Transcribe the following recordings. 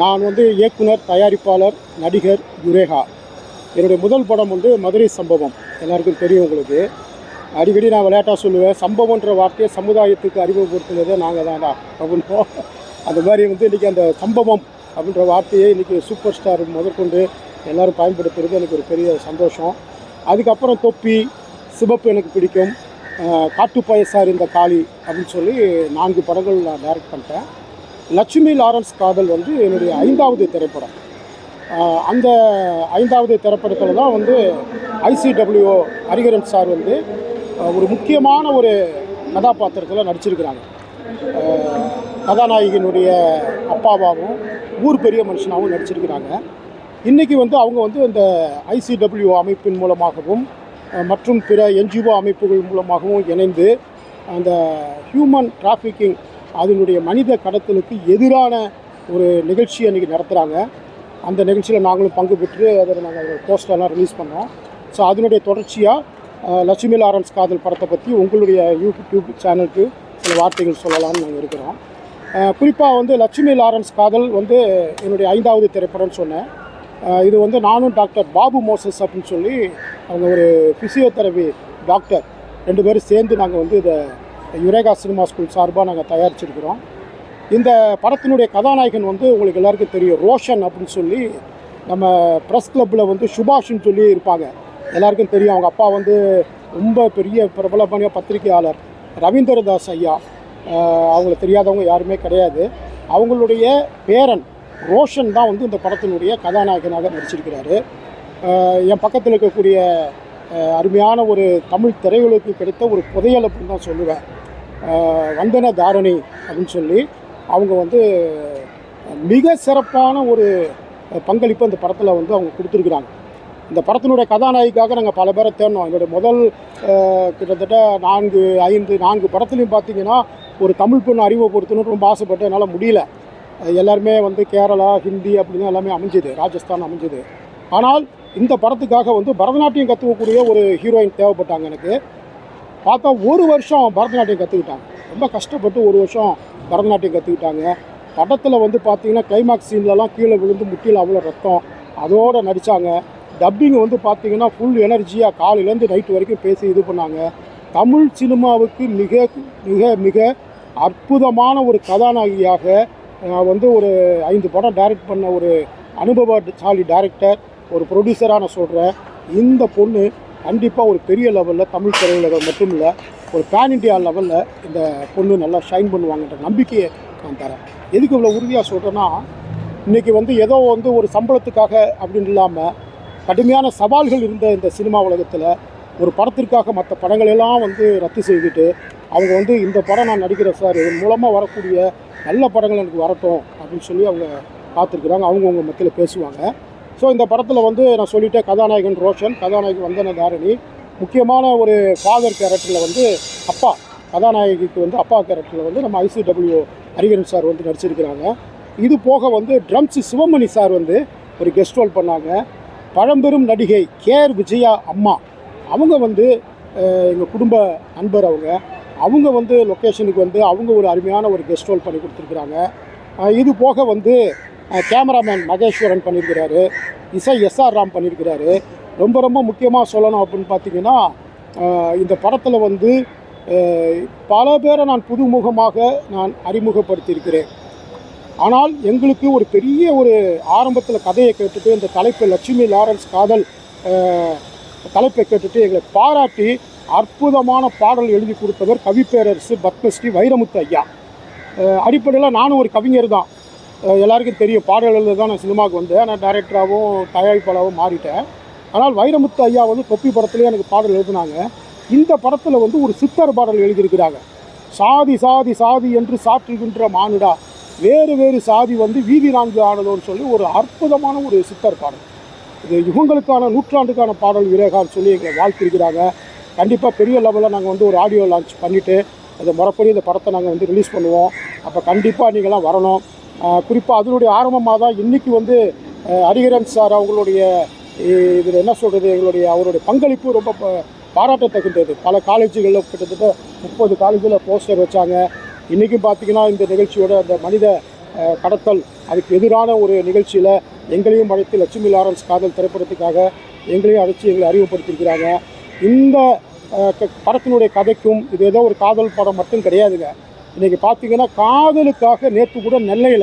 நான் வந்து இயக்குனர் தயாரிப்பாளர் நடிகர் யுரேகா. என்னுடைய முதல் படம் வந்து மதுரை சம்பவம். எல்லாருக்கும் தெரியும் உங்களுக்கு. அடிக்கடி நான் விளையாட்டாக சொல்லுவேன் சம்பவன்ற வார்த்தையை சமுதாயத்துக்கு அறிமுகப்படுத்தினதே நாங்கள் தானா அப்படின்னோம் அந்த மாதிரி வந்து இன்றைக்கி அந்த சம்பவம் அப்படின்ற வார்த்தையை இன்றைக்கி சூப்பர் ஸ்டார் முதற்கொண்டு எல்லோரும் பயன்படுத்துறது எனக்கு ஒரு பெரிய சந்தோஷம். அதுக்கப்புறம் தொப்பி சிவப்பு எனக்கு பிடிக்கும். அஹ், காட்டுப்பாய சார் இந்த காளி அப்படின்னு சொல்லி நான்கு படங்கள் நான் டைரக்ட் பண்ணிட்டேன். லட்சுமி லாரன்ஸ் காதல் வந்து என்னுடைய ஐந்தாவது திரைப்படம். அந்த ஐந்தாவது திரைப்படத்தில் தான் வந்து ஐசிடபிள்யூ ஹரிகரன் சார் வந்து ஒரு முக்கியமான ஒரு கதாபாத்திரத்தில் நடிச்சிருக்கிறாங்க. கதாநாயகினுடைய அப்பாவாகவும் ஊர் பெரிய மனுஷனாகவும் நடிச்சிருக்கிறாங்க. இன்றைக்கி வந்து அவங்க வந்து இந்த ஐசிடபிள்யூ அமைப்பின் மூலமாகவும் மற்றும் பிற என்ஜிஓ அமைப்புகள் மூலமாகவும் இணைந்து அந்த ஹியூமன் டிராஃபிக்கிங் அதனுடைய மனித கடத்தலுக்கு எதிரான ஒரு நிகழ்ச்சி அன்றைக்கி நடத்துகிறாங்க அந்த நிகழ்ச்சியில் நாங்களும் பங்கு பெற்று அதில் நாங்கள் போஸ்டர்லாம் ரிலீஸ் பண்ணோம். ஸோ அதனுடைய தொடர்ச்சியாக லட்சுமி லாரன்ஸ் காதல் படத்தை பற்றி உங்களுடைய யூடியூப் சேனலுக்கு சில வார்த்தைகள் சொல்லலாம்னு நாங்கள் இருக்கிறோம். குறிப்பாக வந்து லட்சுமி லாரன்ஸ் காதல் வந்து என்னுடைய ஐந்தாவது திரைப்படம்னு சொன்னேன். இது வந்து நானும் டாக்டர் பாபு மோசஸ் அப்படின்னு சொல்லி அவங்க ஒரு ஃபிசியோதெரபி டாக்டர் ரெண்டு பேரும் சேர்ந்து நாங்கள் வந்து இதை யுரேகா சினிமா ஸ்கூல் சார்பாக நாங்கள் தயாரிச்சிருக்கிறோம். இந்த படத்தினுடைய கதாநாயகன் வந்து உங்களுக்கு எல்லாருக்கும் தெரியும் ரோஷன் அப்படின்னு சொல்லி நம்ம ப்ரெஸ் கிளப்பில் வந்து சுபாஷ்னு சொல்லி இருப்பாங்க. எல்லாருக்கும் தெரியும் அவங்க அப்பா வந்து ரொம்ப பெரிய பிரபலமான பத்திரிகையாளர் ரவீந்திரதாஸ் ஐயா. அவங்கள தெரியாதவங்க யாருமே கிடையாது. அவங்களுடைய பேரன் ரோஷன் தான் வந்து இந்த படத்தினுடைய கதாநாயகனாக நடிச்சிருக்கிறாரு. என் பக்கத்தில் இருக்கக்கூடிய அருமையான ஒரு தமிழ் திரையுலகுக்கு கிடைத்த ஒரு புதையல் அப்படின்னு தான் சொல்லுவேன். வந்தன தாரணி அப்படின்னு சொல்லி அவங்க வந்து மிக சிறப்பான ஒரு பங்களிப்பு அந்த படத்தில் வந்து அவங்க கொடுத்துருக்குறாங்க. இந்த படத்தினுடைய கதாநாயகிக்காக நாங்கள் பல பேரை தேடினோம் என்னுடைய முதல் கிட்டத்தட்ட நான்கு ஐந்து நான்கு படத்துலையும் பார்த்தீங்கன்னா ஒரு தமிழ் பெண் அறிமுகப்படுத்தணும்னு ரொம்ப ஆசைப்பட்டு என்னால் முடியல. எல்லாருமே வந்து கேரளா ஹிந்தி அப்படின்னு எல்லாமே அமைஞ்சுது ராஜஸ்தான் அமைஞ்சுது. ஆனால் இந்த படத்துக்காக வந்து பரதநாட்டியம் கற்றுக்கக்கூடிய ஒரு ஹீரோயின் தேவைப்பட்டாங்க எனக்கு. பார்த்தா ஒரு வருஷம் பரதநாட்டியம் கற்றுக்கிட்டாங்க ரொம்ப கஷ்டப்பட்டு ஒரு வருஷம் பரதநாட்டியம் கற்றுக்கிட்டாங்க படத்தில் வந்து பார்த்தீங்கன்னா கிளைமாக்ஸ் சீன்லலாம் கீழே விழுந்து முட்டியில் அவ்வளோ ரத்தம். அதோடு நடித்தாங்க டப்பிங் வந்து பார்த்தீங்கன்னா ஃபுல் எனர்ஜியாக காலையிலேருந்து நைட்டு வரைக்கும் பேசி இது பண்ணாங்க. தமிழ் சினிமாவுக்கு மிக மிக மிக அற்புதமான ஒரு கதாநாயகியாக நான் வந்து ஒரு ஐந்து படம் டைரக்ட் பண்ண ஒரு அனுபவசாலி டைரக்டர் ஒரு ப்ரொடியூசராக நான் சொல்கிறேன் இந்த பொண்ணு கண்டிப்பாக ஒரு பெரிய லெவலில் தமிழ் திரையுலகம் மட்டும் இல்லை ஒரு பேன் இண்டியா லெவலில் இந்த பொண்ணு நல்லா ஷைன் பண்ணுவாங்கன்ற நம்பிக்கையை நான் தரேன் எதுக்கு இவ்வளோ உறுதியாக சொல்கிறேன்னா இன்றைக்கி வந்து ஏதோ வந்து ஒரு சம்பளத்துக்காக அப்படின்னு இல்லாமல் கடுமையான சவால்கள் இருந்த இந்த சினிமா உலகத்தில் ஒரு படத்திற்காக மற்ற படங்களெல்லாம் வந்து ரத்து செய்துட்டு அவங்க வந்து இந்த படம் நான் நடிக்கிறேன் சார் இதன் மூலமாக வரக்கூடிய நல்ல படங்கள் எனக்கு வரட்டும் அப்படின்னு சொல்லி அவங்க காத்திருக்கிறாங்க. அவங்கவுங்க மத்தியில் பேசுவாங்க. ஸோ இந்த படத்தில் வந்து நான் சொல்லிட்டேன் கதாநாயகன் ரோஷன் கதாநாயகி வந்தன தாரணி. முக்கியமான ஒரு ஃபாதர் கேரக்டரில் வந்து அப்பா. கதாநாயகிக்கு வந்து அப்பா கேரக்டரில் வந்து நம்ம ஐசிடபிள்யூ ஹரிகரன் சார் வந்து நடிச்சிருக்கிறாங்க. இது போக வந்து ட்ரம்ஸ் சிவமணி சார் வந்து ஒரு கெஸ்ட் ரோல் பண்ணாங்க. பழம்பெரும் நடிகை கேஆர் விஜயா அம்மா. அவங்க வந்து எங்கள் குடும்ப நண்பர் அவங்க. அவங்க வந்து லொக்கேஷனுக்கு வந்து அவங்க ஒரு அருமையான ஒரு கெஸ்ட் ரோல் பண்ணி கொடுத்துருக்குறாங்க. இது போக வந்து கேமராமேன் மகேஸ்வரன் பண்ணியிருக்கிறாரு. இசை எஸ்ஆர் ராம் பண்ணியிருக்கிறாரு. ரொம்ப ரொம்ப முக்கியமாக சொல்லணும் அப்படின்னு பார்த்தீங்கன்னா இந்த படத்தில் வந்து பல பேரை நான் புதுமுகமாக நான் அறிமுகப்படுத்தியிருக்கிறேன். ஆனால் எங்களுக்கு ஒரு பெரிய ஒரு ஆரம்பத்தில் கதையை கேட்டுட்டு இந்த தலைப்பு லட்சுமி லாரன்ஸ் காதல் தலைப்பை கேட்டுட்டு எங்களை பாராட்டி அற்புதமான பாடல் எழுதி கொடுத்தவர் கவிப்பேரரசு பத்மஸ்ரீ வைரமுத்து ஐயா. அடிப்படையில் நானும் ஒரு கவிஞர் தான். எல்லாருக்கும் தெரியும் பாடல் தான் நான் சினிமாவுக்கு வந்தேன் நான் டைரக்டராகவும் தயாரிப்பாளராகவும் மாறிட்டேன். ஆனால் வைரமுத்து ஐயா வந்து தொப்பி படத்துலேயே எனக்கு பாடல் எழுதினாங்க. இந்த படத்தில் வந்து ஒரு சித்தர் பாடல் எழுதியிருக்கிறாங்க. சாதி சாதி சாதி என்று சாற்றுகின்ற மானுடா. வேறு வேறு சாதி வந்து வீதி நான்கு ஆடலோன்னு சொல்லி ஒரு அற்புதமான ஒரு சித்தர் பாடல். இது இவங்களுக்கான நூற்றாண்டுக்கான பாடல் விரேகான்னு சொல்லி எங்களை வாழ்த்திருக்கிறாங்க கண்டிப்பாக பெரிய லெவலில் நாங்கள் வந்து ஒரு ஆடியோ லான்ச் பண்ணிவிட்டு அதை முறைப்படி இந்த படத்தை நாங்கள் வந்து ரிலீஸ் பண்ணுவோம். அப்போ கண்டிப்பாக நீங்களாம் வரணும். குறிப்பாக அதனுடைய ஆரம்பமாக தான் இன்றைக்கி வந்து அஹ், சார் அவங்களுடைய இதில் என்ன சொல்கிறது எங்களுடைய அவருடைய பங்களிப்பு ரொம்ப ப- பாராட்டத்தகுந்தது. பல காலேஜுகளில் கிட்டத்தட்ட முப்பது காலேஜில் போஸ்டர் வச்சாங்க. இன்றைக்கும் பார்த்தீங்கன்னா இந்த நிகழ்ச்சியோட அந்த மனித கடத்தல் அதுக்கு எதிரான ஒரு நிகழ்ச்சியில் எங்களையும் அழைத்து லட்சுமி லாரன்ஸ் காதல் திரைப்படத்துக்காக எங்களையும் அழைச்சி எங்களை அறிமுகப்படுத்தியிருக்கிறாங்க. இந்த க- படத்தினுடைய கதைக்கும் இது ஏதோ ஒரு காதல் படம் மட்டும் கிடையாதுங்க. இன்றைக்கி பார்த்தீங்கன்னா காதலுக்காக நேற்று கூட நெல்லையில்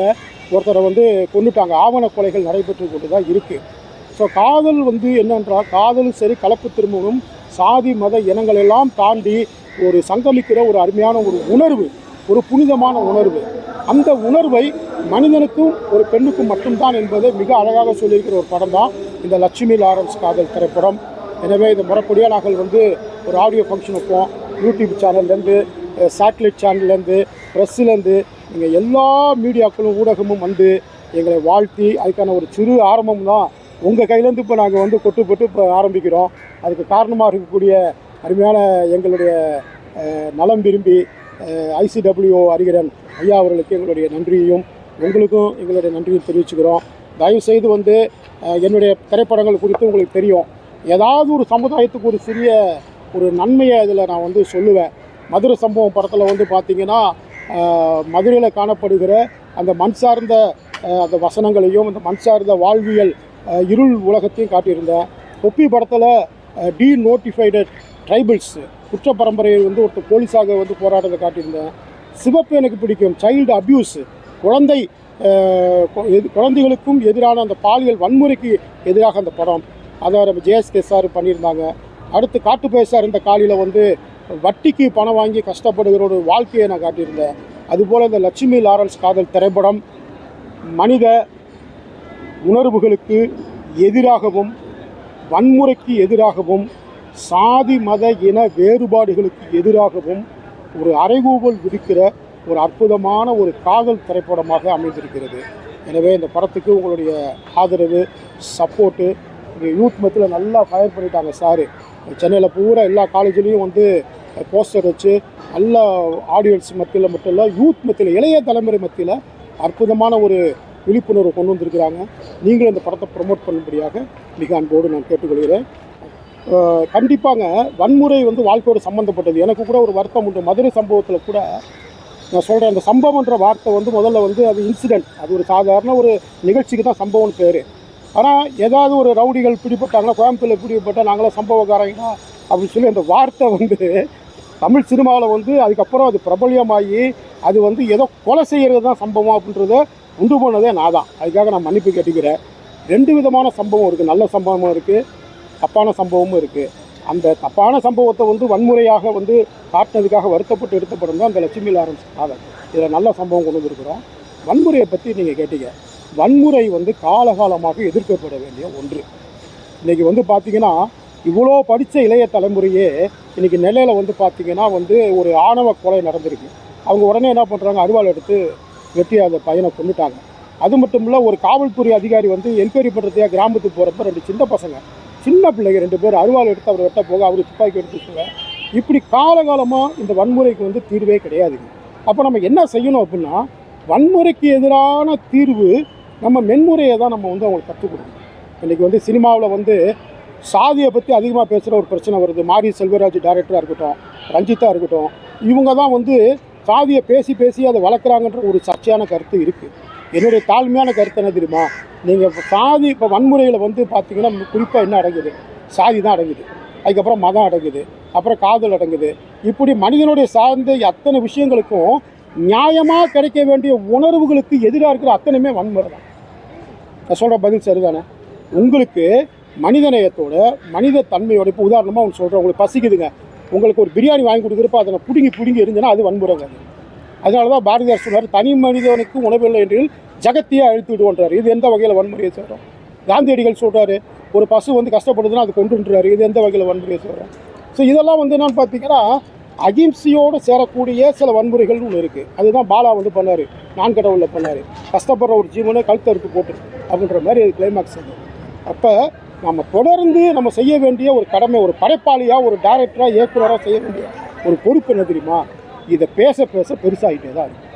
ஒருத்தரை வந்து கொண்டுட்டாங்க ஆவண கொலைகள் நடைபெற்று கொண்டு தான் இருக்குது ஸோ காதல் வந்து என்னென்றால் காதலும் சரி கலப்பு திருமணம் சாதி மத இனங்கள் எல்லாம் தாண்டி ஒரு சங்கமிக்கிற ஒரு அருமையான ஒரு உணர்வு ஒரு புனிதமான உணர்வு. அந்த உணர்வை மனிதனுக்கும் ஒரு பெண்ணுக்கும் மட்டும்தான் என்பதை மிக அழகாக சொல்லியிருக்கிற ஒரு படம் தான் இந்த லட்சுமி லாரன்ஸ் காதல் திரைப்படம். எனவே இது முறைப்படியாக நாங்கள் வந்து ஒரு ஆடியோ ஃபங்க்ஷன் வைப்போம். யூடியூப் சேனல்லேருந்து சேட்டலைட் சேனல்லேருந்து ப்ரெஸ்ஸுலேருந்து நீங்கள் எல்லா மீடியாக்களும் ஊடகமும் வந்து எங்களை வாழ்த்தி அதுக்கான ஒரு சிறு ஆரம்பம் தான் உங்கள் கையிலேருந்து இப்போ நாங்கள் வந்து கொட்டு போட்டு இப்போ ஆரம்பிக்கிறோம். அதுக்கு காரணமாக இருக்கக்கூடிய அருமையான எங்களுடைய நலம் விரும்பி ஐசிடபிள்யூ அறிகிறன் ஐயா அவர்களுக்கு எங்களுடைய நன்றியையும் உங்களுக்கும் எங்களுடைய நன்றியும் தெரிவிச்சுக்கிறோம். தயவுசெய்து வந்து என்னுடைய திரைப்படங்கள் குறித்து உங்களுக்கு தெரியும். ஏதாவது ஒரு சமுதாயத்துக்கு ஒரு சிறிய ஒரு நன்மையை அதில் நான் வந்து சொல்லுவேன். மதுரை சம்பவம் படத்தில் வந்து பார்த்திங்கன்னா மதுரையில் காணப்படுகிற அந்த மண் சார்ந்த அந்த வசனங்களையும் அந்த மண் சார்ந்த வாழ்வியல் இருள் உலகத்தையும் காட்டியிருந்தேன். ஒப்பி படத்தில் டி நோட்டிஃபைடு ட்ரைபிள்ஸ் குற்ற பரம்பரையை வந்து ஒருத்தர் போலீஸாக வந்து போராட்டத்தை காட்டியிருந்தேன். சிவப்பு எனக்கு பிடிக்கும் சைல்டு அப்யூஸ் குழந்தை எது- குழந்தைகளுக்கும் எதிரான அந்த பாலியல் வன்முறைக்கு எதிராக அந்த படம். அதை நம்ம ஜேஎஸ்கே சார் பண்ணியிருந்தாங்க. அடுத்து காட்டு பேசார் இருந்த காலியில் வந்து வட்டிக்கு பணம் வாங்கி கஷ்டப்படுகிற ஒரு வாழ்க்கையை நான் காட்டியிருந்தேன். அதுபோல் இந்த லட்சுமி லாரன்ஸ் காதல் திரைப்படம் மனித உணர்வுகளுக்கு எதிராகவும் வன்முறைக்கு எதிராகவும் சாதி மத இன வேறுபாடுகளுக்கு எதிராகவும் ஒரு அறைகூவல் விதிக்கிற ஒரு அற்புதமான ஒரு காதல் திரைப்படமாக அமைந்திருக்கிறது. எனவே இந்த படத்துக்கு உங்களுடைய ஆதரவு சப்போர்ட்டு யூத் மத்தியில் நல்லா ஃபயர் பண்ணிட்டாங்க சாரு சென்னையில் பூரா எல்லா காலேஜ்லேயும் வந்து போஸ்டர் வச்சு நல்ல ஆடியன்ஸ் மத்தியில் மட்டும் இல்லை யூத் மத்தியில் இளைய தலைமுறை மத்தியில் அற்புதமான ஒரு விழிப்புணர்வு கொண்டு வந்திருக்கிறாங்க. நீங்களும் இந்த படத்தை ப்ரொமோட் பண்ணும்படியாக மிக அன்போடு நான் கேட்டுக்கொள்கிறேன். கண்டிப்பாங்க வன்முறை வந்து வாழ்க்கையோடு சம்மந்தப்பட்டது எனக்கு கூட ஒரு வருத்தம் உண்டு. மதுரை சம்பவத்தில் கூட நான் சொல்கிறேன் அந்த சம்பவம்ன்ற வார்த்தை வந்து முதல்ல வந்து அது இன்சிடென்ட் அது ஒரு சாதாரண ஒரு நிகழ்ச்சிக்கு தான் சம்பவம்னு பேர். ஆனால் ஏதாவது ஒரு ரவுடிகள் பிடிபட்டாங்கன்னா கோயம்புத்தூரில் பிடிபட்டால் நாங்களாம் சம்பவக்காரங்க அப்படின்னு சொல்லி அந்த வார்த்தை வந்து தமிழ் சினிமாவில் வந்து அதுக்கப்புறம் அது பிரபல்யமாகி அது வந்து ஏதோ கொலை செய்கிறது தான் சம்பவம் அப்படின்றத உண்டு போனதே நான் தான் அதுக்காக நான் மன்னிப்பு கேட்டுக்கிறேன். ரெண்டு விதமான சம்பவம் இருக்குது நல்ல சம்பவமும் இருக்குது தப்பான சம்பவமும் இருக்குது அந்த தப்பான சம்பவத்தை வந்து வன்முறையாக வந்து காட்டினதுக்காக வருத்தப்பட்டு எடுத்தப்படும் தான் அந்த லட்சுமி லாரன்ஸ் காதல். இதில் நல்ல சம்பவம் கொண்டு வந்திருக்கிறோம். வன்முறையை பற்றி நீங்கள் கேட்டீங்க. வன்முறை வந்து காலகாலமாக எதிர்க்கப்பட வேண்டிய ஒன்று. இன்றைக்கி வந்து பார்த்தீங்கன்னா இவ்வளோ படித்த இளைய தலைமுறையே இன்றைக்கி நெல்லையில் வந்து பார்த்திங்கன்னா வந்து ஒரு ஆணவ கொலை நடந்திருக்கு. அவங்க உடனே என்ன பண்ணுறாங்க அருவாள் எடுத்து வெட்டி அந்த பையனை கொண்டுட்டாங்க அது மட்டும் இல்லை ஒரு காவல்துறை அதிகாரி வந்து என்கொயரி பண்ணுறதுக்காக கிராமத்துக்கு போகிறப்ப ரெண்டு சின்ன பசங்க சின்ன பிள்ளைங்க ரெண்டு பேர் அருவாள் எடுத்து அவர் வெட்ட போக அவர் துப்பாக்கி எடுத்துக்கோங்க இப்படி காலகாலமாக இந்த வன்முறைக்கு வந்து தீர்வே கிடையாதுங்க அப்போ நம்ம என்ன செய்யணும் அப்படின்னா வன்முறைக்கு எதிரான தீர்வு நம்ம மென்முறையை தான் நம்ம வந்து அவங்களுக்கு கற்றுக் கொடுக்கணும். இன்றைக்கி வந்து சினிமாவில் வந்து சாதியை பற்றி அதிகமாக பேசுகிற ஒரு பிரச்சனை வருது. மாரி செல்வராஜ் டைரக்டராக இருக்கட்டும் ரஞ்சித்தாக இருக்கட்டும் இவங்க தான் வந்து சாதியை பேசி பேசி அதை வளர்க்குறாங்கன்ற ஒரு சர்ச்சையான கருத்து இருக்குது என்னுடைய தாழ்மையான கருத்து என்ன தெரியுமா? நீங்கள் சாதி இப்போ வன்முறையில் வந்து பார்த்தீங்கன்னா குறிப்பாக என்ன அடங்குது? சாதி தான் அடங்குது. அதுக்கப்புறம் மதம் அடங்குது. அப்புறம் காதல் அடங்குது. இப்படி மனிதனுடைய சார்ந்த அத்தனை விஷயங்களுக்கும் நியாயமாக கிடைக்க வேண்டிய உணர்வுகளுக்கு எதிராக இருக்கிற அத்தனையுமே வன்முறை தான். நான் சொல்கிற பதில் சரிதானே? உங்களுக்கு மனிதநேயத்தோட மனித தன்மையோட இப்போ உதாரணமாக ஒன்று சொல்கிறேன் உங்களுக்கு பசிக்குதுங்க. உங்களுக்கு ஒரு பிரியாணி வாங்கி கொடுக்குறப்ப அதை பிடுங்கி பிடுங்கி எரிஞ்சுன்னா அது வன்முறைங்க. அது அதனால தான் பாரதியார் சொன்னார் தனி மனிதனுக்கு உணவில்லை என்று ஜகத்தையே அழுத்தி விடுவோன்றார். இது எந்த வகையில் வன்முறையை சேரும்? காந்தியடிகள் சொல்கிறாரு ஒரு பசு வந்து கஷ்டப்படுதுன்னா அது கொண்டுன்றாரு இது எந்த வகையில் வன்முறையை சேரும்? ஸோ இதெல்லாம் வந்து என்னென்னு பார்த்தீங்கன்னா அகிம்சையோடு சேரக்கூடிய சில வன்முறைகள்னு ஒன்று இருக்குது அதுதான் பாலா வந்து பண்ணார். நான் கடவுளில் பண்ணார். கஷ்டப்படுற ஒரு ஜீவனை கழுத்தறுத்து போட்டு அப்படின்ற மாதிரி அது கிளைமாக்ஸ் அது. அப்போ நம்ம தொடர்ந்து நம்ம செய்ய வேண்டிய ஒரு கடமை ஒரு படைப்பாளியாக ஒரு டைரக்டராக இயக்குனராக செய்ய வேண்டிய ஒரு பொறுப்பு என்ன தெரியுமா? இதை பேச பேச பெருசாகிட்டே தான் இருக்கும்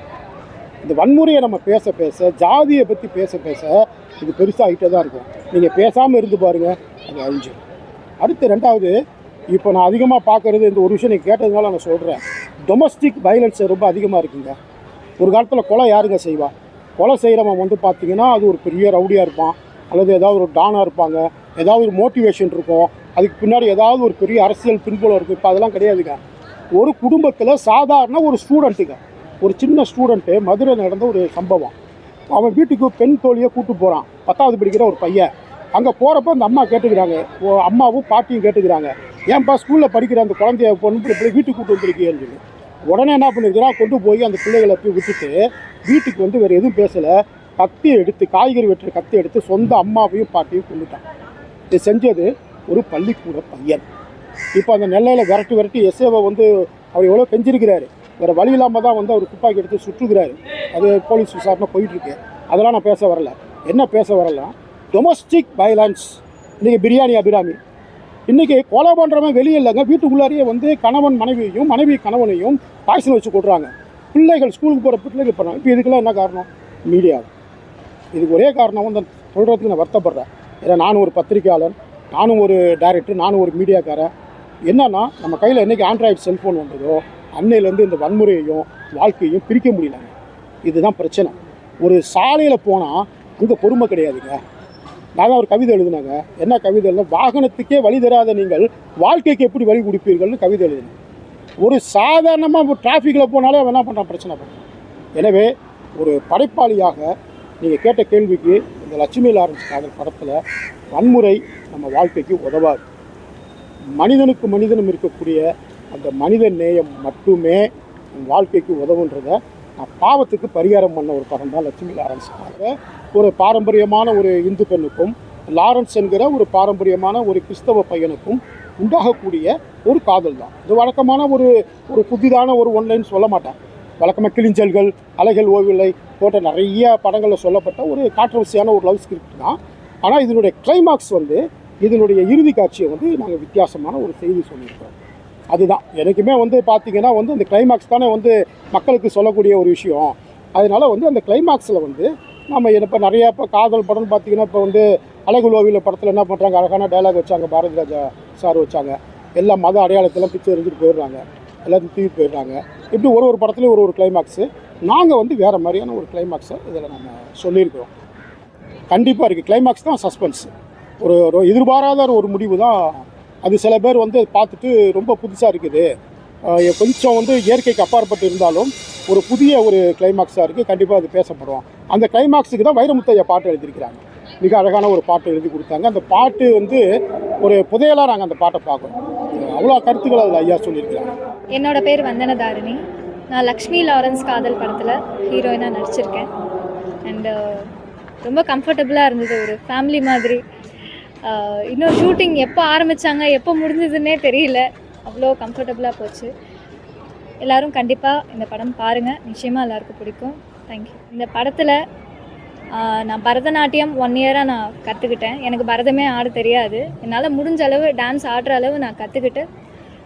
இந்த வன்முறையை நம்ம பேச பேச ஜாதியை பற்றி பேச பேச இது பெருசாகிட்டே தான் இருக்கும். நீங்கள் பேசாமல் இருந்து பாருங்கள் அது அழிஞ்சிடும் அடுத்து ரெண்டாவது இப்போ நான் அதிகமாக பார்க்குறது இந்த ஒரு விஷயம் நீங்கள் கேட்டதுனால நான் சொல்கிறேன் டொமஸ்டிக் வயலன்ஸ் ரொம்ப அதிகமாக இருக்குங்க. ஒரு காலத்தில் கொலை யாருங்க செய்வா? கொலை செய்கிறவன் வந்து பார்த்தீங்கன்னா அது ஒரு பெரிய ரவுடியாக இருப்பான். அல்லது ஏதாவது ஒரு டானாக இருப்பாங்க ஏதாவது ஒரு மோட்டிவேஷன் இருக்கும் அதுக்கு பின்னாடி ஏதாவது ஒரு பெரிய அரசியல் பின்புலம் இருக்கும். இப்போ அதெல்லாம் கிடையாதுங்க. ஒரு குடும்பத்தில் சாதாரண ஒரு ஸ்டூடெண்ட்டுங்க ஒரு சின்ன ஸ்டூடெண்ட்டு மதுரை நடந்த ஒரு சம்பவம். அவன் வீட்டுக்கு பெண் தோழியை கூட்டு போகிறான் பத்தாவது படிக்கிற ஒரு பையன். அங்கே போகிறப்ப அந்த அம்மா கேட்டுக்கிறாங்க. ஓ அம்மாவும் பாட்டியும் கேட்டுக்கிறாங்க. ஏன்பா ஸ்கூலில் படிக்கிற அந்த குழந்தைய பொண்ணு இப்படி வீட்டுக்கு கூட்டு வந்துருக்கேன்னு சொல்லி. உடனே என்ன பண்ணிருக்கிறா கொண்டு போய் அந்த பிள்ளைகளை போய் விட்டுட்டு வீட்டுக்கு வந்து வேறு எதுவும் பேசலை. கத்தி எடுத்து காய்கறி வெட்டுற கத்தி எடுத்து சொந்த அம்மாவையும் பாட்டியும் கொண்டுட்டான் இது செஞ்சது ஒரு பள்ளிக்கூட பையன். இப்போ அந்த நெல்லையில் விரட்டி விரட்டி எஸ்ஏவை வந்து அவர் எவ்வளோ கெஞ்சிருக்கிறாரு. வேறு வழி இல்லாமல் தான் வந்து அவர் துப்பாக்கி எடுத்து சுற்றுகிறாரு அது போலீஸ் விசாரணை போயிட்டுருக்கு. அதெல்லாம் நான் பேச வரல. என்ன பேச வரலாம் டொமஸ்டிக் வயலன்ஸ் இன்றைக்கி பிரியாணி அபிராமி. இன்றைக்கி கொலை பண்ணுறவன் வெளியே இல்லைங்க. வீட்டுக்குள்ளாரியே வந்து கணவன் மனைவியையும் மனைவி கணவனையும் பாய்ச்சல் வச்சு கொடுறாங்க பிள்ளைகள் ஸ்கூலுக்கு போகிற பிள்ளைகள் பண்ணாங்க இப்போ இதுக்கெல்லாம் என்ன காரணம்? மீடியா இதுக்கு ஒரே காரணம் வந்து சொல்கிறதுக்கு நான் வருத்தப்படுறேன். ஏன்னா நானும் ஒரு பத்திரிக்கையாளன் நானும் ஒரு டைரக்டர் நானும் ஒரு மீடியாக்காரன். என்னன்னா நம்ம கையில் என்றைக்கு ஆண்ட்ராய்டு செல்ஃபோன் வந்ததோ அன்னையிலேருந்து இந்த வன்முறையையும் வாழ்க்கையையும் பிரிக்க முடியலங்க. இதுதான் பிரச்சனை. ஒரு சாலையில் போனால் அங்கே பொறுமை கிடையாதுங்க. நான் ஒரு கவிதை எழுதினாங்க. என்ன கவிதை எழுதினா வாகனத்துக்கே வழி தராத நீங்கள் வாழ்க்கைக்கு எப்படி வழி கொடுப்பீர்கள்னு கவிதை எழுதினேன். ஒரு சாதாரணமாக டிராஃபிக்கில் போனாலே அவன் என்ன பண்ணுறான் பிரச்சனை பண்ணுறான் எனவே ஒரு படைப்பாளியாக நீங்கள் கேட்ட கேள்விக்கு இந்த லட்சுமி லாரன்ஸ் காதல் படத்தில் வன்முறை நம்ம வாழ்க்கைக்கு உதவாது. மனிதனுக்கு மனிதனும் இருக்கக்கூடிய அந்த மனித நேயம் மட்டுமே வாழ்க்கைக்கு உதவுன்றத நான் பாவத்துக்கு பரிகாரம் பண்ண ஒரு படம் தான் லட்சுமி லாரன்ஸ். ஒரு பாரம்பரியமான ஒரு இந்து பெண்ணுக்கும் லாரன்ஸ் என்கிற ஒரு பாரம்பரியமான ஒரு கிறிஸ்தவ பையனுக்கும் உண்டாகக்கூடிய ஒரு காதல் தான். இது வழக்கமான ஒரு ஒரு புதிதான ஒரு ஒன்லைன் சொல்ல மாட்டேன். வழக்கமாக கிளிஞ்சல்கள் அலைகள் ஓவியலை போன்ற நிறைய படங்களில் சொல்லப்பட்ட ஒரு கான்ட்ரவர்சியான ஒரு லவ் ஸ்கிரிப்ட் தான். ஆனால் இதனுடைய கிளைமாக்ஸ் வந்து இதனுடைய இறுதி காட்சியை வந்து நாங்கள் வித்தியாசமான ஒரு செய்தி சொல்லியிருக்கிறோம். அதுதான். எனக்குமே வந்து பார்த்திங்கன்னா வந்து அந்த கிளைமாக்ஸ் தானே வந்து மக்களுக்கு சொல்லக்கூடிய ஒரு விஷயம். அதனால் வந்து அந்த கிளைமாக்ஸில் வந்து நம்ம இப்போ நிறைய இப்போ காதல் படம்னு பார்த்தீங்கன்னா இப்போ வந்து அழகுலோவியில் படத்தில் என்ன பண்ணுறாங்க அழகான டைலாக் வச்சாங்க. பாரதிராஜா சார் வச்சாங்க. எல்லா மத அடையாளத்தெல்லாம் பிச்சு எறிஞ்சிட்டு போயிடுறாங்க. எல்லாத்தையும் தூக்கி போயிடுறாங்க. இப்படி ஒரு ஒரு படத்துலையும் ஒரு ஒரு கிளைமாக்ஸு நாங்கள் வந்து வேறு மாதிரியான ஒரு கிளைமேக்ஸை இதில் நம்ம சொல்லியிருக்கிறோம். கண்டிப்பாக இருக்குது கிளைமேக்ஸ் தான் சஸ்பென்ஸ் ஒரு ஒரு எதிர்பாராத ஒரு முடிவு தான். அது சில பேர் வந்து பார்த்துட்டு ரொம்ப புதுசாக இருக்குது. கொஞ்சம் வந்து இயற்கைக்கு அப்பாற்பட்டு இருந்தாலும் ஒரு புதிய ஒரு கிளைமேக்ஸாக இருக்குது கண்டிப்பாக அது பேசப்படும். அந்த கிளைமேக்ஸுக்கு தான் வைரமுத்தையா பாட்டு எழுதியிருக்கிறாங்க. மிக அழகான ஒரு பாட்டு எழுதி கொடுத்தாங்க. அந்த பாட்டு வந்து ஒரு புதையலாக நாங்கள் அந்த பாட்டை பார்க்குறோம். அவ்வளோ கருத்துக்கள் அதில் ஐயா சொல்லியிருக்கிறாங்க. என்னோட பேர் வந்தனதாரிணி. நான் லக்ஷ்மி லாரன்ஸ் காதல் படத்தில் ஹீரோயினாக நடிச்சிருக்கேன். அண்டு uh, ரொம்ப கம்ஃபர்டபுளாக இருந்தது ஒரு ஃபேமிலி மாதிரி. Uh, இன்னும் ஷூட்டிங் எப்போ ஆரம்பித்தாங்க எப்போ முடிஞ்சதுன்னே தெரியல. அவ்வளோ கம்ஃபர்டபுளாக போச்சு. எல்லோரும் கண்டிப்பாக இந்த படம் பாருங்கள் நிச்சயமாக எல்லாருக்கும் பிடிக்கும். தேங்க்யூ இந்த படத்தில் uh, நான் பரதநாட்டியம் ஒன் இயராக நான் கற்றுக்கிட்டேன் எனக்கு பரதமே ஆட தெரியாது. என்னால் முடிஞ்ச அளவு டான்ஸ் ஆடுற அளவு நான் கற்றுக்கிட்டு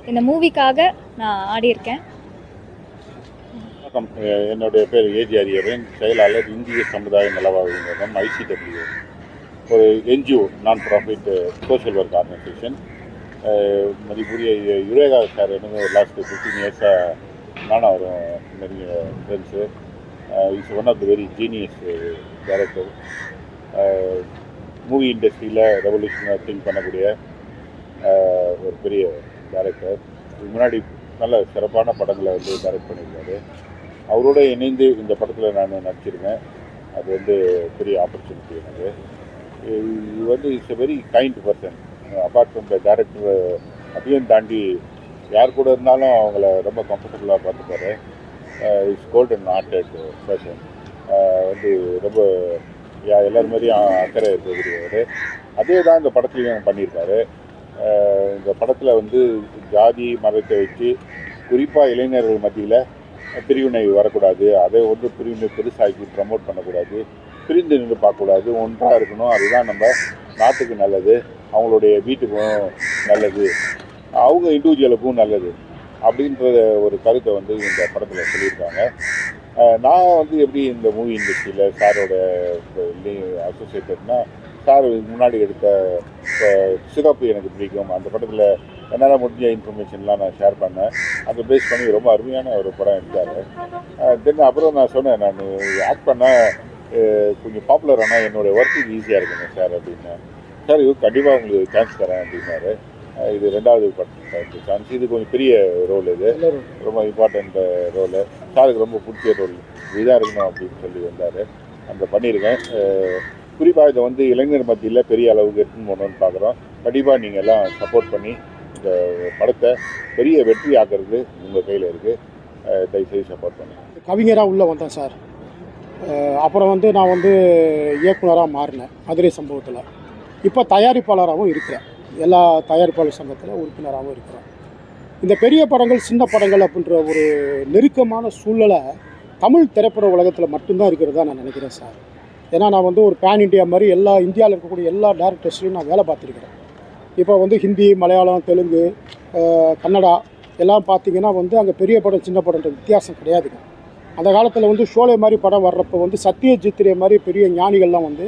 இந்த மூவிக்காக நான் ஆடியிருக்கேன். வணக்கம். என்னுடைய பேர் ஏஜி அரியவன். செயலாளர் இந்திய சமுதாய நலவாழ்வு ஐசிடபிள்யூ ஒரு NGO non profit social work organisation மதிப்புரிய eureka sir எனக்கு லாஸ்ட் ஃபிஃப்டீன் இயர்ஸாக நானும் அவரும் நிறைய friends is one of the very genius director movie இண்டஸ்ட்ரியில் ரெவல்யூஷனாக திங்க் பண்ணக்கூடிய ஒரு பெரிய டேரக்டர் இதுக்கு முன்னாடி நல்ல சிறப்பான படங்களை வந்து டைரக்ட் பண்ணியிருக்காரு. அவரோட இணைந்து இந்த படத்தில் நான் நடிச்சிருக்கேன். அது வந்து பெரிய ஆப்பர்ச்சுனிட்டி எனக்கு. இது வந்து it's a very kind person apart from the director அதையும் தாண்டி யார் கூட இருந்தாலும் அவங்கள ரொம்ப கம்ஃபர்டபுளாக பார்த்துப்பாரு. இட்ஸ் கோல்டன் ஹார்ட்டட் பர்சன் வந்து ரொம்ப யா எல்லார் மாதிரியும் அக்கறை இருக்கக்கூடியவர். அதே தான் இந்த படத்துலையும் பண்ணியிருக்காரு. இந்த படத்தில் வந்து ஜாதி மதத்தை வச்சு குறிப்பாக இளைஞர்கள் மத்தியில் பிரிவினை வரக்கூடாது. அதை வந்து பிரிவினை பெருசாக்கி ப்ரமோட் பண்ணக்கூடாது. பிரிந்து நின்று பார்க்கக்கூடாது. ஒன்றாக இருக்கணும். அதுதான் நம்ம நாட்டுக்கு நல்லது. அவங்களுடைய வீட்டுக்கும் நல்லது. அவங்க இண்டிவிஜுவலுக்கும் நல்லது. அப்படின்ற ஒரு கருத்தை வந்து இந்த படத்தில் சொல்லியிருக்காங்க. நான் வந்து எப்படி இந்த மூவி இண்டஸ்ட்ரியில் சாரோட அசோசியேட்டட்னா சார் முன்னாடி எடுத்த அஹ், சிறப்பு எனக்கு பிடிக்கும். அந்த படத்தில் என்னால் முடிஞ்ச இன்ஃபர்மேஷன்லாம் நான் ஷேர் பண்ணேன். அதை பேஸ் பண்ணி ரொம்ப அருமையான ஒரு படம் எடுத்தார். தென் அப்புறம் நான் சொன்னேன் நான் ஆக்ட் பண்ண கொஞ்சம் பாப்புலர் ஆனால் என்னுடைய ஒர்க்குக்கு ஈஸியாக இருக்குங்க சார் அப்படின்னேன் சார் இது கண்டிப்பாக உங்களுக்கு சான்ஸ் தரேன் அப்படின்னாரு. இது ரெண்டாவது படம். சான்ஸ் இது கொஞ்சம் பெரிய ரோல் இது. ரொம்ப இம்பார்ட்டண்ட் ரோலு சாருக்கு ரொம்ப பிடிச்ச ரோல் இதாக இருக்கணும் அப்படின்னு சொல்லி வந்தார். அந்த பண்ணியிருக்கேன். குறிப்பாக இதை வந்து இளைஞர் மத்தியில் பெரிய அளவுக்கு எடுத்துன்னு போகணும்னு பார்க்குறோம் கண்டிப்பாக நீங்கள் எல்லாம் சப்போர்ட் பண்ணி இந்த படத்தை பெரிய வெற்றி ஆக்கிறது உங்கள் கையில் இருக்குது தயவுசெய்து சப்போர்ட் பண்ணுங்கள் கவிஞராக உள்ளே வந்தேன் சார். அப்புறம் வந்து நான் வந்து இயக்குனராக மாறினேன் மதுரை சம்பவத்தில். இப்போ தயாரிப்பாளராகவும் இருக்கிறேன். எல்லா தயாரிப்பாளர் சங்கத்தில் உறுப்பினராகவும் இருக்கிறேன். இந்த பெரிய படங்கள் சின்ன படங்கள் அப்படின்ற ஒரு நெருக்கமான சூழ்நிலை தமிழ் திரைப்பட உலகத்தில் மட்டும்தான் இருக்கிறதா நான் நினைக்கிறேன் சார். ஏன்னா நான் வந்து ஒரு பேன் இண்டியா மாதிரி எல்லா இந்தியாவில் இருக்கக்கூடிய எல்லா டேரக்டர்ஸ்லையும் நான் வேலை பார்த்துருக்கிறேன். இப்போ வந்து ஹிந்தி மலையாளம் தெலுங்கு கன்னடா எல்லாம் பார்த்தீங்கன்னா வந்து அங்கே பெரிய படம் சின்ன படம்ன்ற வித்தியாசம் கிடையாதுங்க. அந்த காலத்தில் வந்து ஷோலே மாதிரி படம் வர்றப்போ வந்து சத்யஜித்ரே மாதிரி பெரிய ஞானிகள்லாம் வந்து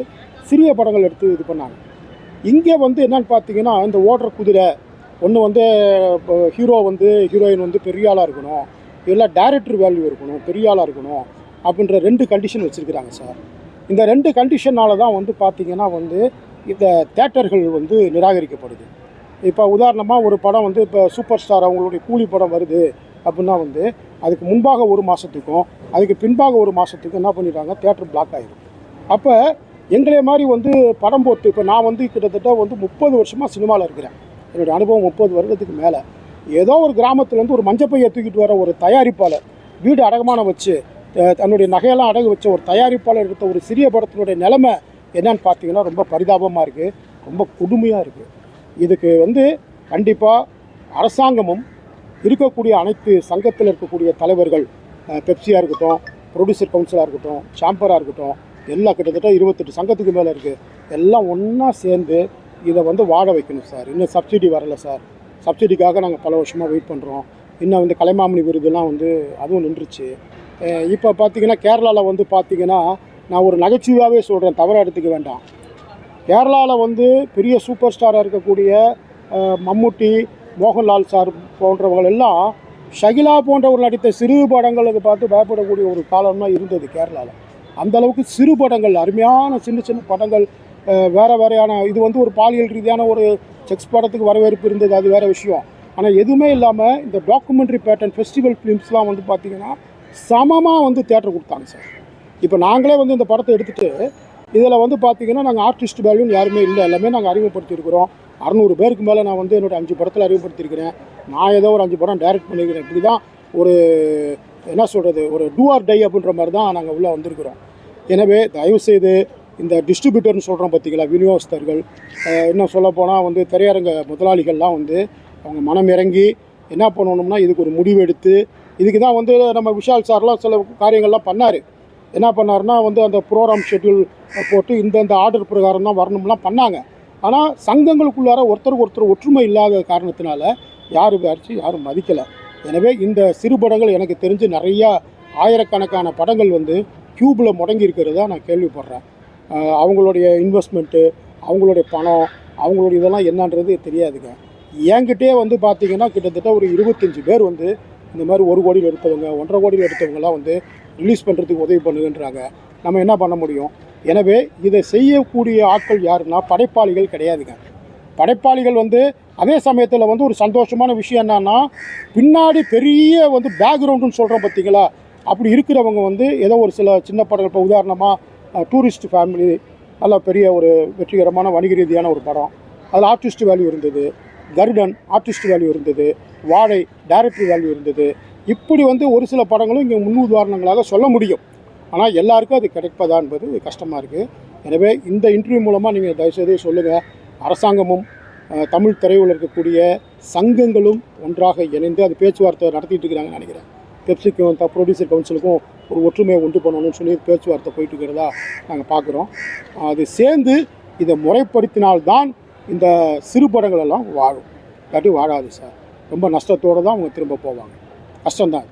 சிறிய படங்கள் எடுத்து இது பண்ணாங்க. இங்கே வந்து என்னன்னு பார்த்தீங்கன்னா இந்த ஓடுற குதிரை ஒன்று வந்து ஹீரோ வந்து ஹீரோயின் வந்து பெரிய ஆளாக இருக்கணும். இல்லை டேரக்டர் வேல்யூ இருக்கணும் பெரிய ஆளாக இருக்கணும் அப்படின்ற ரெண்டு கண்டிஷன் வச்சுருக்கிறாங்க சார். இந்த ரெண்டு கண்டிஷனால தான் வந்து பார்த்திங்கன்னா வந்து இந்த தேட்டர்கள் வந்து நிராகரிக்கப்படுது. இப்போ உதாரணமாக ஒரு படம் வந்து இப்போ சூப்பர் ஸ்டார் அவங்களுடைய கூலி படம் வருது அப்படின்னா வந்து அதுக்கு முன்பாக ஒரு மாதத்துக்கும் அதுக்கு பின்பாக ஒரு மாதத்துக்கும் என்ன பண்ணிடுறாங்க? தேட்டர் பிளாக் ஆகிடும் அப்போ எங்களே மாதிரி வந்து படம் போட்டு இப்போ நான் வந்து கிட்டத்தட்ட வந்து முப்பது வருஷமாக சினிமாவில் இருக்கிறேன். என்னுடைய அனுபவம் முப்பது வருடத்துக்கு மேலே. ஏதோ ஒரு கிராமத்துலேருந்து ஒரு மஞ்சப்பையை தூக்கிட்டு வர ஒரு தயாரிப்பாளர் வீடு அடகமான வச்சு தன்னுடைய நகையெல்லாம் அடகு வச்ச ஒரு தயாரிப்பாளர் எடுத்த ஒரு சிறிய படத்தினுடைய நிலைமை என்னன்னு பார்த்தீங்கன்னா ரொம்ப பரிதாபமாக இருக்குது ரொம்ப கொடுமையாக இருக்குது இதுக்கு வந்து கண்டிப்பாக அரசாங்கமும் இருக்கக்கூடிய அனைத்து சங்கத்தில் இருக்கக்கூடிய தலைவர்கள் பெப்சியாக இருக்கட்டும் ப்ரொடியூசர் கவுன்சிலாக இருக்கட்டும் சாம்பராக இருக்கட்டும் எல்லாம் கிட்டத்தட்ட இருபத்தெட்டு சங்கத்துக்கு மேலே இருக்குது எல்லாம் ஒன்றா சேர்ந்து இதை வந்து வாழ வைக்கணும் சார். இன்னும் சப்சிடி வரலை சார். சப்சிடிக்காக நாங்கள் பல வருஷமாக வெயிட் பண்ணுறோம் இன்னும் வந்து கலைமாமணி விருதுலாம் வந்து அதுவும் நின்றுச்சு. இப்போ பார்த்திங்கன்னா கேரளாவில் வந்து பார்த்தீங்கன்னா நான் ஒரு நகைச்சுவையாகவே சொல்கிறேன் தவறாக எடுத்துக்க வேண்டாம். கேரளாவில் வந்து பெரிய சூப்பர் ஸ்டாராக இருக்கக்கூடிய மம்முட்டி மோகன்லால் சார் போன்றவர்கள் எல்லாம் ஷகிலா போன்றவர் நடித்த சிறு படங்களுக்கு பார்த்து பயப்படக்கூடிய ஒரு காலம்லாம் இருந்தது கேரளாவில் அந்தளவுக்கு சிறு படங்கள் அருமையான சின்ன சின்ன படங்கள் வேறு வேறையான இது வந்து ஒரு பாலியல் ரீதியான ஒரு செக்ஸ் படத்துக்கு வரவேற்பு இருந்தது அது வேறு விஷயம். ஆனால் எதுவுமே இல்லாமல் இந்த டாக்குமெண்ட்ரி பேட்டர்ன் ஃபெஸ்டிவல் ஃபிலிம்ஸ்லாம் வந்து பார்த்திங்கன்னா சமமாக வந்து தேட்டர் கொடுத்தாங்க சார் இப்போ நாங்களே வந்து இந்த படத்தை எடுத்துகிட்டு இதில் வந்து பார்த்தீங்கன்னா நாங்கள் ஆர்டிஸ்ட் வேல்யூன்னு யாருமே இல்லை. எல்லாமே நாங்கள் அறிமுகப்படுத்தியிருக்கிறோம். அறநூறு பேருக்கு மேலே நான் வந்து என்னோடய அஞ்சு படத்தில் அறிமுகப்படுத்தியிருக்கிறேன். நான் ஏதோ ஒரு அஞ்சு படம் டைரக்ட் பண்ணியிருக்கிறேன் இப்படி தான் ஒரு என்ன சொல்கிறது ஒரு டூ ஆர் டை அப்படின்ற மாதிரி தான் நாங்கள் உள்ளே வந்திருக்கிறோம். எனவே தயவுசெய்து இந்த டிஸ்ட்ரிபியூட்டர்னு சொல்கிறோம் பார்த்தீங்களா விநியோகஸ்தர்கள் இன்னும் சொல்லப்போனால் வந்து திரையரங்க முதலாளிகள்லாம் வந்து அவங்க மனம் இறங்கி என்ன பண்ணணும்னா இதுக்கு ஒரு முடிவு எடுத்து இதுக்கு தான் வந்து நம்ம விஷால் சார்லாம் சில காரியங்கள்லாம் பண்ணார். என்ன பண்ணாருன்னா வந்து அந்த ப்ரோக்ராம் ஷெட்யூல் போட்டு இந்தந்த ஆர்டர் பிரகாரம் தான் வரணும்லாம் பண்ணாங்க. ஆனால் சங்கங்களுக்குள்ளார ஒருத்தருக்கு ஒருத்தர் ஒற்றுமை இல்லாத காரணத்தினால யாரும் அடிச்சு யாரும் மதிக்கலை. எனவே இந்த சிறு படங்கள் எனக்கு தெரிஞ்சு நிறையா ஆயிரக்கணக்கான படங்கள் வந்து க்யூபில் முடங்கி இருக்கிறதா நான் கேள்விப்படுறேன். அவங்களுடைய இன்வெஸ்ட்மெண்ட்டு அவங்களுடைய பணம் அவங்களுடைய இதெல்லாம் என்னன்றது தெரியாதுங்க. என்கிட்டே வந்து பார்த்திங்கன்னா கிட்டத்தட்ட ஒரு இருபத்தஞ்சி பேர் வந்து இந்த மாதிரி ஒரு கோடியில் எடுத்தவங்க ஒன்றரை கோடியில் எடுத்தவங்களாம் வந்து ரிலீஸ் பண்ணுறதுக்கு உதவி பண்ணுங்கன்றாங்க நம்ம என்ன பண்ண முடியும்? எனவே இதை செய்யக்கூடிய ஆட்கள் யாருன்னா படைப்பாளிகள் கிடையாதுங்க. படைப்பாளிகள் வந்து அதே சமயத்தில் வந்து ஒரு சந்தோஷமான விஷயம் என்னன்னா பின்னாடி பெரிய வந்து பேக்ரவுண்டுன்னு சொல்கிறோம் பார்த்தீங்களா அப்படி இருக்கிறவங்க வந்து ஏதோ ஒரு சில சின்ன படங்கள் இப்போ உதாரணமாக டூரிஸ்ட் ஃபேமிலி நல்ல பெரிய ஒரு வெற்றிகரமான வணிக ரீதியான ஒரு படம். அதில் ஆர்டிஸ்ட் வேல்யூ இருந்தது. கருடன் ஆர்டிஸ்ட் வேல்யூ இருந்தது வாழை டைரக்டர் வேல்யூ இருந்தது. இப்படி வந்து ஒரு சில படங்களும் இங்கே முன் உதாரணங்களாக சொல்ல முடியும். ஆனால் எல்லாருக்கும் அது கிடைப்பதா என்பது கஷ்டமாக இருக்குது எனவே இந்த இன்டர்வியூ மூலமாக நீங்கள் தயவுசெய்து சொல்லுங்கள் அரசாங்கமும் தமிழ் திரையுள்ள இருக்கக்கூடிய சங்கங்களும் ஒன்றாக இணைந்து அது பேச்சுவார்த்தை நடத்திட்டு இருக்கிறாங்கன்னு நினைக்கிறேன். பெப்சிக்கும் த ப்ரொடியூசர் கவுன்சிலுக்கும் ஒரு ஒற்றுமையை உண்டு பண்ணணும்னு சொல்லி பேச்சுவார்த்தை போயிட்டு இருக்கிறதா நாங்கள் பார்க்குறோம். அது சேர்ந்து இதை முறைப்படுத்தினால்தான் இந்த சிறு படங்கள் எல்லாம் வாழும். இல்லாட்டி வாழாது சார். ரொம்ப நஷ்டத்தோடு தான் அவங்க திரும்ப போவாங்க. கஷ்டம்தான்.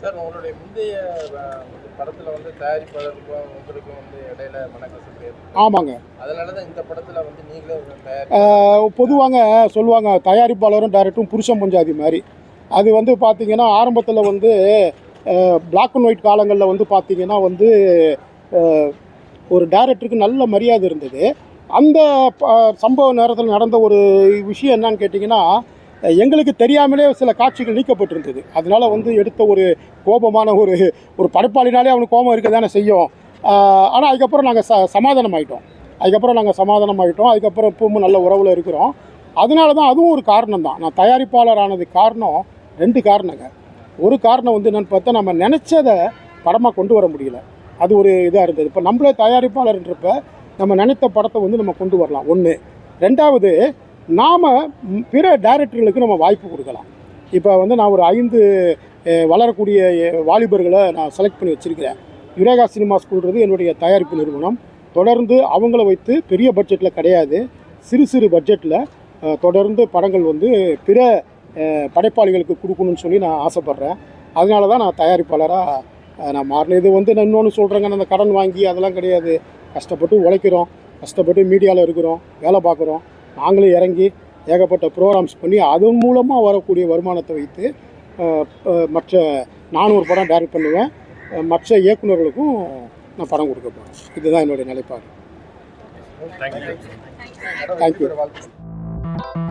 சார் உங்களுடைய முந்தைய படத்துல வந்து தயாரிப்பாளருக்கும் உங்களுக்கும் வந்து இடையில மனக்கசப்பு ஆமாங்க. அதனால தான் இந்த படத்துல வந்து நீங்களே பொதுவாங்க சொல்லுவாங்க தயாரிப்பாளரும் டைரக்டரும் புருஷன் பஞ்சாதி மாதிரி. அது வந்து பார்த்திங்கன்னா ஆரம்பத்தில் வந்து பிளாக் அண்ட் ஒயிட் காலங்களில் வந்து பார்த்திங்கன்னா வந்து ஒரு டைரக்டருக்கு நல்ல மரியாதை இருந்தது. அந்த ப- சம்பவ நேரத்தில் நடந்த ஒரு விஷயம் என்னன்னு கேட்டிங்கன்னா எங்களுக்கு தெரியாமலே சில காட்சிகள் நீக்கப்பட்டிருந்தது. அதனால வந்து எடுத்த ஒரு கோபமான ஒரு ஒரு படைப்பாளினாலே அவனுக்கு கோபம் இருக்க தானே செய்யும். ஆனால் அதுக்கப்புறம் நாங்கள் ச சமாதானம் ஆகிட்டோம் அதுக்கப்புறம் நாங்கள் சமாதானம் ஆகிட்டோம் அதுக்கப்புறம் இப்பவும் நல்ல உறவில் இருக்கிறோம். அதனால தான் அதுவும் ஒரு காரணம் தான் நான் தயாரிப்பாளர் ஆனது காரணம் ரெண்டு காரணங்க. ஒரு காரணம் வந்து என்னென்னு பார்த்தா நம்ம நினச்சதை படமாக கொண்டு வர முடியல. அது ஒரு இதாக இருந்தது. இப்போ நம்மளே தயாரிப்பாளர்ன்றப்ப நம்ம நினைத்த படத்தை வந்து நம்ம கொண்டு வரலாம். ஒன்று ரெண்டாவது நாம் பிற டைரக்டர்களுக்கு நம்ம வாய்ப்பு கொடுக்கலாம். இப்போ வந்து நான் ஒரு ஐந்து வளரக்கூடிய வாலிபர்களை நான் செலக்ட் பண்ணி வச்சுருக்கிறேன். யுரேகா சினிமா ஸ்கூல்ன்றது என்னுடைய தயாரிப்பு நிறுவனம். தொடர்ந்து அவங்கள வைத்து பெரிய பட்ஜெட்டில் கிடையாது. சிறு சிறு பட்ஜெட்டில் தொடர்ந்து படங்கள் வந்து பிற படைப்பாளிகளுக்கு கொடுக்கணும்னு சொல்லி நான் ஆசைப்பட்றேன். அதனால தான் நான் தயாரிப்பாளராக நான் மாறினேன் இது வந்து நான் இன்னொன்று சொல்கிறேங்க அந்த கடன் வாங்கி அதெல்லாம் கிடையாது. கஷ்டப்பட்டு உழைக்கிறோம் கஷ்டப்பட்டு மீடியாவில் இருக்கிறோம் வேலை பார்க்குறோம். நாங்களும் இறங்கி ஏகப்பட்ட ப்ரோக்ராம்ஸ் பண்ணி அதன் மூலமாக வரக்கூடிய வருமானத்தை வைத்து மற்ற நானும் ஒரு படம் டைரக்ட் பண்ணுவேன். மற்ற இயக்குநர்களுக்கும் நான் படம் கொடுக்க போகிறேன் இதுதான் என்னுடைய நிலைப்பாடு. தேங்க்யூ வாழ்த்து